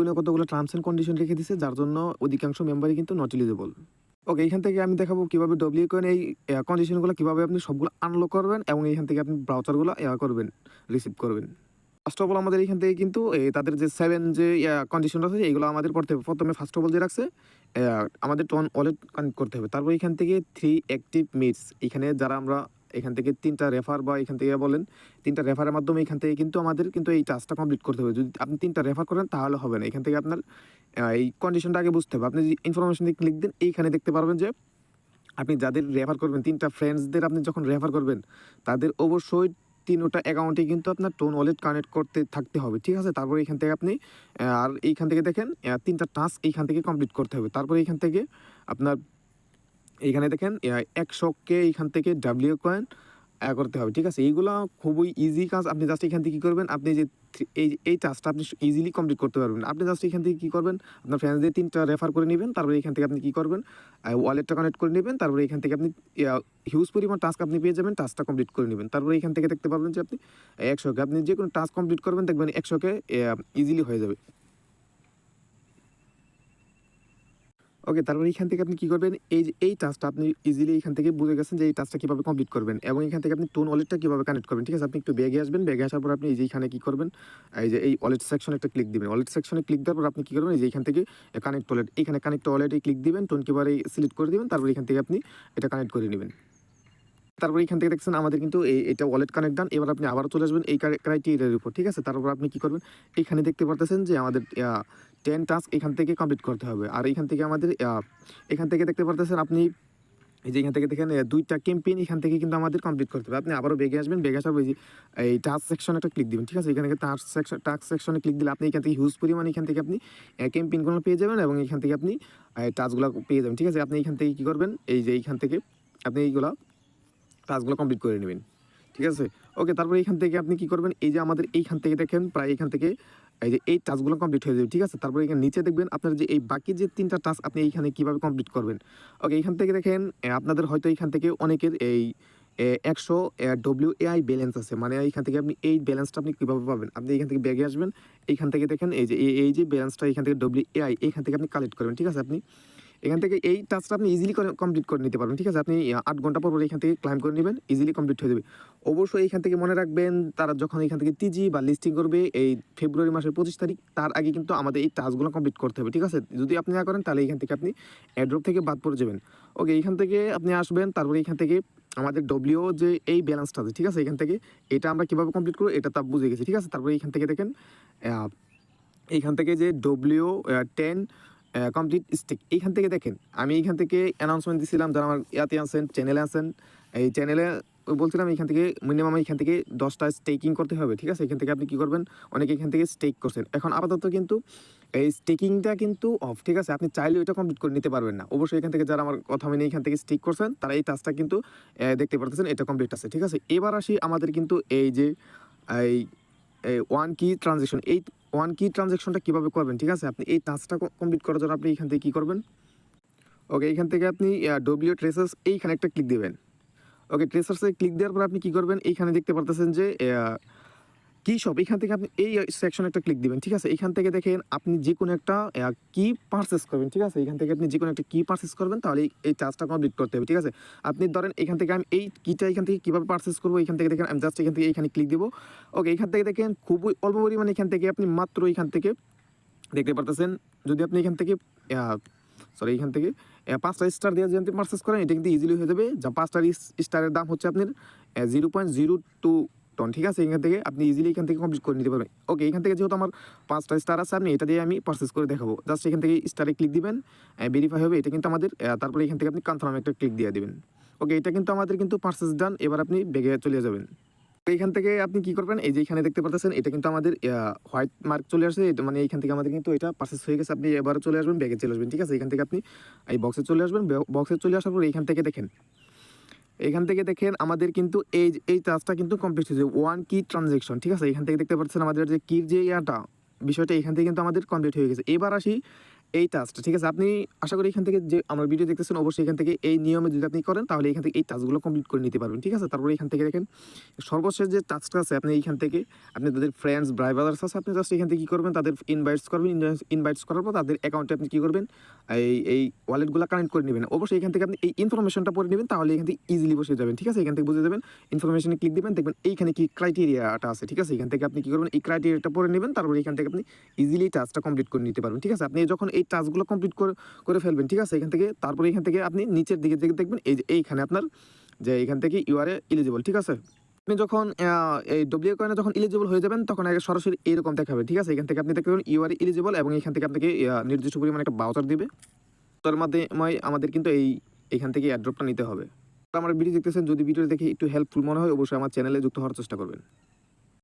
ডব্লিউগুলো কতগুলো terms and condition রেখে দিছে, যার জন্য অধিকাংশ মেম্বারই কিন্তু নট এলিজেবল ওকে এখান থেকে আমি দেখাবো কীভাবে ডব্লিউ কয়েন এই কন্ডিশনগুলো কীভাবে আপনি সবগুলো আনলক করবেন এবং এখান থেকে আপনি ব্রাউচারগুলো করবেন রিসিভ করবেন। ফার্স্ট অফ অল আমাদের এখান থেকে কিন্তু তাদের যে সেভেন যে কন্ডিশন আছে এইগুলো আমাদের পড়তে হবে। প্রথমে ফার্স্ট অফ অল যে রাখছে আমাদের টন ওয়ালেট কানেক্ট করতে হবে। তারপর এখান থেকে থ্রি অ্যাক্টিভ মিটস এখানে যারা আমরা এখান থেকে তিনটা রেফার বা এখান থেকে বলেন, তিনটা রেফারের মাধ্যমে এখান থেকে কিন্তু আমাদের কিন্তু এই টাস্কটা কমপ্লিট করতে হবে। যদি আপনি তিনটা রেফার করেন, তাহলে হবে না। এখান থেকে আপনার এই কন্ডিশনটা আগে বুঝতে হবে। আপনি যদি ইনফরমেশন দিয়ে ক্লিক দেন, এইখানে দেখতে পারবেন যে আপনি যাদের রেফার করবেন, তিনটা ফ্রেন্ডসদের আপনি যখন রেফার করবেন, তাদের অবশ্যই তিনোটা অ্যাকাউন্টে কিন্তু আপনার টোন ওয়ালেট কানেক্ট করতে থাকতে হবে। ঠিক আছে? তারপর এখান থেকে আপনি আর এইখান থেকে দেখেন তিনটা টাস্ক এইখান থেকে কমপ্লিট করতে হবে। তারপর এইখান থেকে আপনার এইখানে দেখেন একশো কে এইখান থেকে ডাব্লিউ কয়েন করতে হবে, ঠিক আছে? এইগুলো খুবই ইজি কাজ। আপনি জাস্ট এখান থেকে কী করবেন? আপনি যে এই এই টাস্কটা আপনি ইজিলি কমপ্লিট করতে পারবেন। আপনি জাস্ট এখান থেকে কী করবেন? আপনার ফ্রেন্ডসদের তিনটা রেফার করে নেবেন। তারপরে এখান থেকে আপনি কী করবেন? ওয়ালেটটা কানেক্ট করে নেবেন। তারপরে এখান থেকে আপনি হিউজ পরিমাণ টাস্ক আপনি পেয়ে যাবেন। টাস্কটা কমপ্লিট করে নেবেন। তারপরে এখান থেকে দেখতে পারবেন যে আপনি একশোকে আপনি যে কোনো টাস্ক কমপ্লিট করবেন, দেখবেন একশোকে ইজিলি হয়ে যাবে। ওকে তারপরে এখান থেকে আপনি কি করবেন? এই যে, এই টাস্কটা আপনি ইজিলি এখান থেকে বুঝে গেছেন যে এই টাস্কটা কীভাবে কমপ্লিট করবেন এবং এখান থেকে আপনি টোন ওয়ালেটটা কীভাবে কানেক্ট করবেন, ঠিক আছে? আপনি একটু ব্যাগে আসবেন ব্যাগে আসার পর আপনি এই যে এখানে কী করবেন? এই যে, এই ওয়ালেট সেকশনে একটা ক্লিক দিবেন। ওয়ালেট সেকশনে ক্লিক দেওয়ার পর আপনি কী করবেন? এই যে, এখান থেকে কানেক্ট ওয়ালেট এখানে কানেক্ট ওয়ালেটে ক্লিক দিবেন টোন কিবারে সিলেক্ট করে দেবেন, তারপর এখান থেকে আপনি এটা কানেক্ট করে নেবেন। তারপর এখান থেকে দেখছেন আমাদের কিন্তু এই, এটা ওয়ালেট কানেক্ট ডান এবার আপনি আবার চলে আসবেন এই ক্রাইটেরিয়ার উপর, ঠিক আছে? তারপর আপনি কী করবেন? এখানে দেখতে পারতেছেন যে আমাদের টেন টাস্ক এখান থেকে কমপ্লিট করতে হবে আর এখান থেকে আমাদের এখান থেকে দেখতে পারতেছেন আপনি এই যে এখান থেকে দেখেন দুইটা ক্যাম্পেইন এখান থেকে কিন্তু আমাদের কমপ্লিট করতে হবে আপনি আবারও বেগে আসবেন বেগে আসার যে এই টাস্ক সেকশনে একটা ক্লিক দিবেন ঠিক আছে এখানে টাস্ক সেকশন টাস্ক সেকশনে ক্লিক দিলে আপনি এখান থেকে হিউজ পরিমাণ এখান থেকে আপনি ক্যাম্পেইনগুলো পেয়ে যাবেন এবং এখান থেকে আপনি টাস্কগুলো পেয়ে যাবেন ঠিক আছে আপনি এখান থেকে কী করবেন এই যে এইখান থেকে আপনি এইগুলা টাস্কগুলো কমপ্লিট করে নেবেন ঠিক আছে ওকে তারপরে এখান থেকে আপনি কি করবেন এই যে আমাদের এইখান থেকে দেখেন প্রায় এখান থেকে এই যে এই টাস্কগুলো কমপ্লিট হয়ে যাবে, ঠিক আছে? তারপরে এখানে নিচে দেখবেন আপনার যে এই বাকি যে তিনটা টাস্ক আপনি এইখানে কীভাবে কমপ্লিট করবেন। ওকে, এখান থেকে দেখেন আপনাদের হয়তো এইখান থেকে অনেকের এই একশো ডব্লিউ এআই ব্যালেন্স আছে। মানে এইখান থেকে আপনি এই ব্যালেন্সটা আপনি কীভাবে পাবেন? আপনি এখান থেকে ব্যাগে আসবেন এইখান থেকে দেখেন, এই যে, এই- এই যে ব্যালেন্সটা এখান থেকে ডব্লিউ এআই এইখান থেকে আপনি কালেক্ট করবেন, ঠিক আছে আপনি? এখান থেকে এই টাস্কটা আপনি ইজিলি কমপ্লিট করে নিতে পারবেন ঠিক আছে আপনি আট ঘণ্টা পর এখান থেকে ক্লাইম করে নেবেন ইজিলি কমপ্লিট হয়ে যাবে অবশ্যই এখান থেকে মনে রাখবেন তারা যখন এখান থেকে টিজি বা লিস্টিং করবে এই ফেব্রুয়ারি মাসের পঁচিশ তারিখ তার আগে কিন্তু আমাদের এই টাস্কগুলো কমপ্লিট করতে হবে ঠিক আছে যদি আপনি না করেন তাহলে এখান থেকে আপনি অ্যাড্রপ থেকে বাদ পড়ে যাবেন ওকে এখান থেকে আপনি আসবেন তারপরে এখান থেকে আমাদের ডব্লিউ যে এই ব্যালেন্সটা আছে ঠিক আছে এখান থেকে এটা আমরা কীভাবে কমপ্লিট করব এটা তা বুঝে গেছি ঠিক আছে তারপরে এখান থেকে দেখেন আহ, এইখান থেকে যে ডব্লিউ টেন কমপ্লিট স্টিক এইখান থেকে দেখেন, আমি এইখান থেকে অ্যানাউন্সমেন্ট দিছিলাম যারা আমার ইয়াতে আছেন চ্যানেলে আছেন, এই চ্যানেলে বলছিলাম এখান থেকে মিনিমাম এখান থেকে দশটা স্টেকিং করতে হবে, ঠিক আছে? এখান থেকে আপনি কী করবেন? অনেকে এখান থেকে স্টেক করছেন। এখন আপাতত কিন্তু এই স্টেকিংটা কিন্তু অফ ঠিক আছে? আপনি চাইলে এটা কমপ্লিট করে নিতে পারবেন না। অবশ্যই এখান থেকে যারা আমার কথা মেনে এখান থেকে স্টিক করছেন, তারা এই টাস্কটা কিন্তু দেখতে পারতেছেন, এটা কমপ্লিট আছে, ঠিক আছে? এবার আসি আমাদের কিন্তু এই যে, এই ওয়ান কি ট্রানজেকশন এই ওয়ান কি ট্রানজেকশনটা কীভাবে করবেন, ঠিক আছে? আপনি এই টাস্কটা কমপ্লিট করার জন্য আপনি এখান থেকে কী করবেন? ওকে এখান থেকে আপনি ডব্লিউ ট্রেসার্স এইখানে একটা ক্লিক দেবেন। ওকে ট্রেসার্সে ক্লিক দেওয়ার পর আপনি কী করবেন? এইখানে দেখতে পারতেছেন যে কি সব এখান থেকে আপনি এই সেকশনে একটা ক্লিক দিবেন ঠিক আছে এখান থেকে দেখেন আপনি যে কোনো একটা কি পারচেস করবেন ঠিক আছে এখান থেকে আপনি যে কোনো একটা কি পারচেস করবেন তাহলে এই- চার্জটা কমপ্লিট করতে হবে ঠিক আছে আপনি ধরেন এখান থেকে আমি এই কিটা এখান থেকে কীভাবে পারচেস করব এখান থেকে দেখেন আমি জাস্ট এখান থেকে এখানে ক্লিক দেবো ওকে এখান থেকে দেখেন খুবই অল্প পরিমাণে এখান থেকে আপনি মাত্র এখান থেকে দেখতে পারতেছেন যদি আপনি এখান থেকে সরি এখান থেকে পাঁচটা স্টার দিয়ে যদি পারচেস করেন এটা কিন্তু ইজিলি হয়ে যাবে যা পাঁচটা স্টারের দাম হচ্ছে আপনার zero point zero two TON ঠিক আছে? এখান থেকে আপনি ইজিলি এখান থেকে কমপ্লিট করে নিতে পারবেন। ওকে এখান থেকে যেহেতু আমার পাঁচটা স্টার আছে, আপনি এটা দিয়ে আমি পারচেস করে দেখাবো। জাস্ট এখান থেকে স্টারে ক্লিক দিবেন ভেরিফাই হবে, এটা কিন্তু আমাদের তারপরে এখান থেকে আপনি কনফার্ম একটা ক্লিক দিয়ে দিবেন। ওকে এটা কিন্তু আমাদের কিন্তু পারচেস ডান এবার আপনি বেগে চলে যাবেন। এইখান থেকে আপনি কি করবেন? এই যে এখানে দেখতে পাচ্ছেন এটা কিন্তু আমাদের হোয়াইট মার্ক চলে আসছে মানে এইখান থেকে আমাদের কিন্তু এটা পারচেস হয়ে গেছে, আপনি এবার চলে আসবেন ব্যাগে চলে আসবেন, ঠিক আছে? এখান থেকে আপনি এই বক্সে চলে আসবেন বক্সে চলে আসার পর এখান থেকে দেখেন। এখান থেকে দেখেন আমাদের কিন্তু এই এই টাস্কটা কিন্তু কমপ্লিট হয়েছে ওয়ান কি ট্রানজেকশন ঠিক আছে? এখান থেকে দেখতে পাচ্ছেন আমাদের যে কির যে ইয়াটা, বিষয়টা এখান থেকে কিন্তু আমাদের কমপ্লিট হয়ে গেছে। এবার আসি এই টাস্কটা ঠিক আছে আপনি আশা করি এখান থেকে যে আমার ভিডিও দেখতেছেন অবশ্যই এখান থেকে এই নিয়মে যদি আপনি করেন তাহলে এখান থেকে এই টাস্কগুলো কমপ্লিট করে নিতে পারবেন ঠিক আছে তারপরে এখান থেকে দেখেন সর্বশেষ যে টাস্কটা আছে আপনি এইখান থেকে আপনি তাদের ফ্রেন্ডস ব্রাই ব্রাদার্স আছে আপনি জাস্ট এখান থেকে কী করবেন তাদের ইনভাইটস করবেন ইনভাইটস করার পর তাদের অ্যাকাউন্টে আপনি কী করবেন এই এই ওয়ালেটগুলো কানেক্ট করে নেবেন অবশ্যই এখান থেকে আপনি এই ইনফরমেশনটা পড়ে নেবেন তাহলে এখান থেকে ইজিলি বসে যাবেন ঠিক আছে এখান থেকে বুঝে যাবেন ইনফরমেশনে ক্লিক দিবেন দেখবেন এইখানে কি ক্রাইটেরিয়াটা আছে ঠিক আছে এখান থেকে আপনি কী করবেন এই ক্রাইটেরিয়াটা পড়ে নেবেন তারপরে এখান থেকে আপনি ইজিলি টাস্কটা কমপ্লিট করে নিতে পারবেন ঠিক আছে আপনি যখন এই টাস্কগুলো কমপ্লিট করে করে ফেলবেন, ঠিক আছে? এখান থেকে, তারপরে এখান থেকে আপনি নিচের দিকে দিকে দেখবেন, এই যে এইখানে আপনার, যে এখান থেকে ইউআরএ এলিজিবল ঠিক আছে? আপনি যখন এই ডব্লিউ কয়েনে যখন এলিজিবল হয়ে যাবেন, তখন আগে সরাসরি এরকম দেখাবে, ঠিক আছে? এখান থেকে আপনি দেখতে পাবেন ইউআরএ এলিজিবল এবং এখান থেকে আপনাকে নির্দিষ্ট পরিমাণে একটা বাউচার দিবে। তার মাধ্যমে আমাদের কিন্তু এই, এখান থেকে অ্যাড্রপটা নিতে হবে। আমার ভিডিও দেখতেছেন, যদি ভিডিও দেখে একটু হেল্পফুল মনে হয়, অবশ্যই আমার চ্যানেলে যুক্ত হওয়ার চেষ্টা করবেন।